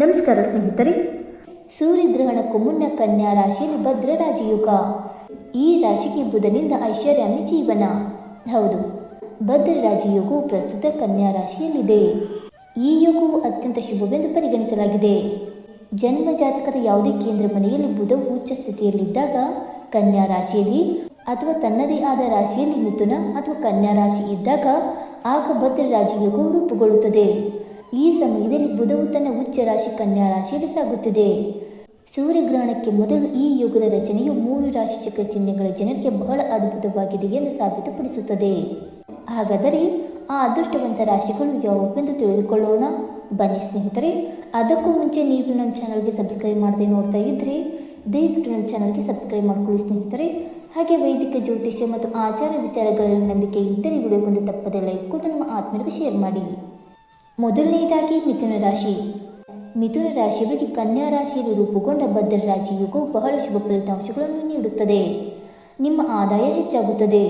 ನಮಸ್ಕಾರ ಸ್ನೇಹಿತರೆ. ಸೂರ್ಯಗ್ರಹಣಕ್ಕೂ ಮುನ್ನ ಕನ್ಯಾ ರಾಶಿಯಲ್ಲಿ ಭದ್ರ ರಾಜಯುಗ. ಈ ರಾಶಿಗೆ ಬುಧನಿಂದ ಐಶ್ವರ್ಯಾಮಿ ಜೀವನ. ಹೌದು, ಭದ್ರ ರಾಜಯುಗವು ಪ್ರಸ್ತುತ ಕನ್ಯಾ ರಾಶಿಯಲ್ಲಿದೆ. ಈ ಯೋಗವು ಅತ್ಯಂತ ಶುಭವೆಂದು ಪರಿಗಣಿಸಲಾಗಿದೆ. ಜನ್ಮ ಜಾತಕದ ಯಾವುದೇ ಕೇಂದ್ರ ಮನೆಯಲ್ಲಿ ಬುಧವು ಉಚ್ಚ ಸ್ಥಿತಿಯಲ್ಲಿದ್ದಾಗ ಕನ್ಯಾ ರಾಶಿಯಲ್ಲಿ ಅಥವಾ ತನ್ನದೇ ಆದ ರಾಶಿಯಲ್ಲಿ ಮಿಥುನ ಅಥವಾ ಕನ್ಯಾ ರಾಶಿ ಇದ್ದಾಗ ಆಗ ಭದ್ರ ರಾಜಯುಗವು ರೂಪುಗೊಳ್ಳುತ್ತದೆ. ಈ ಸಮಯದಲ್ಲಿ ಬುಧವು ತನ್ನ ಉಚ್ಚ ರಾಶಿ ಕನ್ಯಾ ರಾಶಿಯಲ್ಲಿ ಸಾಗುತ್ತಿದೆ. ಸೂರ್ಯಗ್ರಹಣಕ್ಕೆ ಮೊದಲು ಈ ಯುಗದ ರಚನೆಯು ಮೂರು ರಾಶಿ ಚಕ್ರ ಚಿಹ್ನೆಗಳ ಜನರಿಗೆ ಬಹಳ ಅದ್ಭುತವಾಗಿದೆ ಎಂದು ಸಾಬೀತುಪಡಿಸುತ್ತದೆ. ಹಾಗಾದರೆ ಆ ಅದೃಷ್ಟವಂತ ರಾಶಿಗಳು ಯಾವುವೆಂದು ತಿಳಿದುಕೊಳ್ಳೋಣ? ಬನ್ನಿ ಸ್ನೇಹಿತರೆ, ಅದಕ್ಕೂ ಮುಂಚೆ ನೀವು ನಮ್ಮ ಚಾನಲ್ಗೆ ಸಬ್ಸ್ಕ್ರೈಬ್ ಮಾಡದೆ ನೋಡ್ತಾ ಇದ್ದರೆ ದಯವಿಟ್ಟು ನಮ್ಮ ಚಾನಲ್ಗೆ ಸಬ್ಸ್ಕ್ರೈಬ್ ಮಾಡ್ಕೊಳ್ಳಿ ಸ್ನೇಹಿತರೆ. ಹಾಗೆ ವೈದಿಕ, ಜ್ಯೋತಿಷ್ಯ ಮತ್ತು ಆಚಾರ ವಿಚಾರಗಳಲ್ಲಿ ನಂಬಿಕೆ ಇದ್ದರೆ ವಿಡಿಯೋಗೊಂದು ತಪ್ಪದೆ ಲೈಕ್ ಕೊಟ್ಟು ನಮ್ಮ ಆತ್ಮೀಯರಿಗೆ ಶೇರ್ ಮಾಡಿ. ಮೊದಲನೆಯದಾಗಿ ಮಿಥುನ ರಾಶಿ. ಮಿಥುನ ರಾಶಿಯವರಿಗೆ ಕನ್ಯಾ ರಾಶಿಯಲ್ಲಿ ರೂಪುಗೊಂಡ ಭದ್ರ ರಾಜಯೋಗವು ಬಹಳ ಶುಭ ಫಲಿತಾಂಶಗಳನ್ನು ನೀಡುತ್ತದೆ. ನಿಮ್ಮ ಆದಾಯ ಹೆಚ್ಚಾಗುತ್ತದೆ.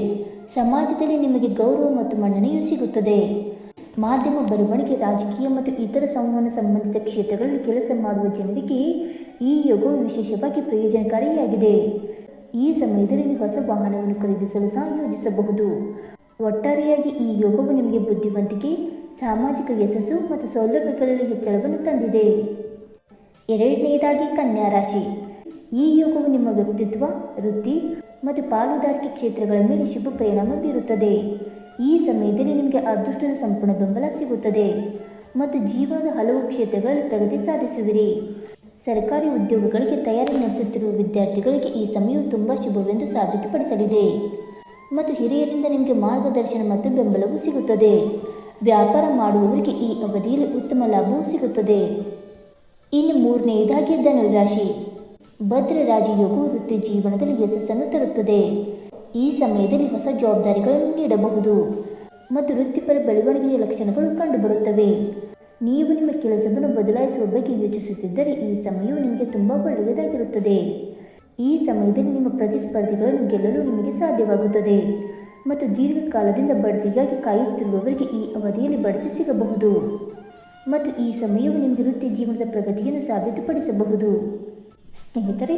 ಸಮಾಜದಲ್ಲಿ ನಿಮಗೆ ಗೌರವ ಮತ್ತು ಮನ್ನಣೆಯೂ ಸಿಗುತ್ತದೆ. ಮಾಧ್ಯಮ ಬರವಣಿಗೆ, ರಾಜಕೀಯ ಮತ್ತು ಇತರ ಸಂವಹನ ಸಂಬಂಧಿತ ಕ್ಷೇತ್ರಗಳಲ್ಲಿ ಕೆಲಸ ಮಾಡುವ ಜನರಿಗೆ ಈ ಯೋಗವು ವಿಶೇಷವಾಗಿ ಪ್ರಯೋಜನಕಾರಿಯಾಗಿದೆ. ಈ ಸಮಯದಲ್ಲಿ ನೀವು ಹೊಸ ವಾಹನವನ್ನು ಖರೀದಿಸಲು ಸಹ ಯೋಜಿಸಬಹುದು. ಒಟ್ಟಾರೆಯಾಗಿ ಈ ಯೋಗವು ನಿಮಗೆ ಬುದ್ಧಿವಂತಿಕೆ ಸಾಮಾಜಿಕ ಯಶಸ್ಸು ಮತ್ತು ಸೌಲಭ್ಯಗಳಲ್ಲಿ ಹೆಚ್ಚಳವನ್ನು ತಂದಿದೆ. ಎರಡನೆಯದಾಗಿ ಕನ್ಯಾ ರಾಶಿ. ಈ ಯೋಗವು ನಿಮ್ಮ ವ್ಯಕ್ತಿತ್ವ, ವೃತ್ತಿ ಮತ್ತು ಪಾಲುದಾರಿಕೆ ಕ್ಷೇತ್ರಗಳ ಮೇಲೆ ಶುಭ ಪರಿಣಾಮ ಬೀರುತ್ತದೆ. ಈ ಸಮಯದಲ್ಲಿ ನಿಮಗೆ ಅದೃಷ್ಟದ ಸಂಪೂರ್ಣ ಬೆಂಬಲ ಸಿಗುತ್ತದೆ ಮತ್ತು ಜೀವನದ ಹಲವು ಕ್ಷೇತ್ರಗಳಲ್ಲಿ ಪ್ರಗತಿ ಸಾಧಿಸುವಿರಿ. ಸರ್ಕಾರಿ ಉದ್ಯೋಗಗಳಿಗೆ ತಯಾರಿ ನಡೆಸುತ್ತಿರುವ ವಿದ್ಯಾರ್ಥಿಗಳಿಗೆ ಈ ಸಮಯವು ತುಂಬ ಶುಭವೆಂದು ಸಾಬೀತುಪಡಿಸಲಿದೆ ಮತ್ತು ಹಿರಿಯರಿಂದ ನಿಮಗೆ ಮಾರ್ಗದರ್ಶನ ಮತ್ತು ಬೆಂಬಲವೂ ಸಿಗುತ್ತದೆ. ವ್ಯಾಪಾರ ಮಾಡುವವರಿಗೆ ಈ ಅವಧಿಯಲ್ಲಿ ಉತ್ತಮ ಲಾಭವು ಸಿಗುತ್ತದೆ. ಇನ್ನು ಮೂರನೆಯದಾಗಿ ಧನುರಾಶಿ ಭದ್ರ ರಾಜಯೋಗವು ವೃತ್ತಿ ಜೀವನದಲ್ಲಿ ಯಶಸ್ಸನ್ನು ತರುತ್ತದೆ. ಈ ಸಮಯದಲ್ಲಿ ಹೊಸ ಜವಾಬ್ದಾರಿಗಳನ್ನು ನೀಡಬಹುದು. ಮತ್ತು ವೃತ್ತಿಪರ ಬೆಳವಣಿಗೆಯ ಲಕ್ಷಣಗಳು ಕಂಡುಬರುತ್ತವೆ. ನೀವು ನಿಮ್ಮ ಕೆಲಸವನ್ನು ಬದಲಾಯಿಸುವ ಬಗ್ಗೆ ಯೋಚಿಸುತ್ತಿದ್ದರೆ ಈ ಸಮಯವು ನಿಮಗೆ ತುಂಬ ಒಳ್ಳೆಯದಾಗಿರುತ್ತದೆ. ಈ ಸಮಯದಲ್ಲಿ ನಿಮ್ಮ ಪ್ರತಿಸ್ಪರ್ಧಿಗಳನ್ನು ಗೆಲ್ಲಲು ನಿಮಗೆ ಸಾಧ್ಯವಾಗುತ್ತದೆ. ಮತ್ತು ದೀರ್ಘಕಾಲದಿಂದ ಬಡ್ತಿಗಾಗಿ ಕಾಯುತ್ತಿರುವವರಿಗೆ ಈ ಅವಧಿಯಲ್ಲಿ ಬಡ್ತಿ ಸಿಗಬಹುದು. ಮತ್ತು ಈ ಸಮಯವು ನಿಮಗೆ ವೃತ್ತಿ ಜೀವನದ ಪ್ರಗತಿಯನ್ನು ಸಾಬೀತುಪಡಿಸಬಹುದು. ಸ್ನೇಹಿತರೆ,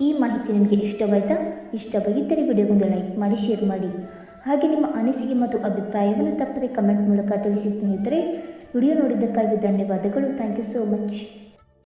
ಈ ಮಾಹಿತಿ ನಿಮಗೆ ಇಷ್ಟವಾಯಿತಾ? ಇಷ್ಟವಾಗಿದ್ದರೆ ವಿಡಿಯೋಗೊಂದು ಲೈಕ್ ಮಾಡಿ, ಶೇರ್ ಮಾಡಿ. ಹಾಗೆ ನಿಮ್ಮ ಅನಿಸಿಕೆ ಮತ್ತು ಅಭಿಪ್ರಾಯವನ್ನು ತಪ್ಪದೆ ಕಮೆಂಟ್ ಮೂಲಕ ತಿಳಿಸಿ ಸ್ನೇಹಿತರೆ. ವಿಡಿಯೋ ನೋಡಿದ್ದಕ್ಕಾಗಿ ಧನ್ಯವಾದಗಳು. Thank you so much.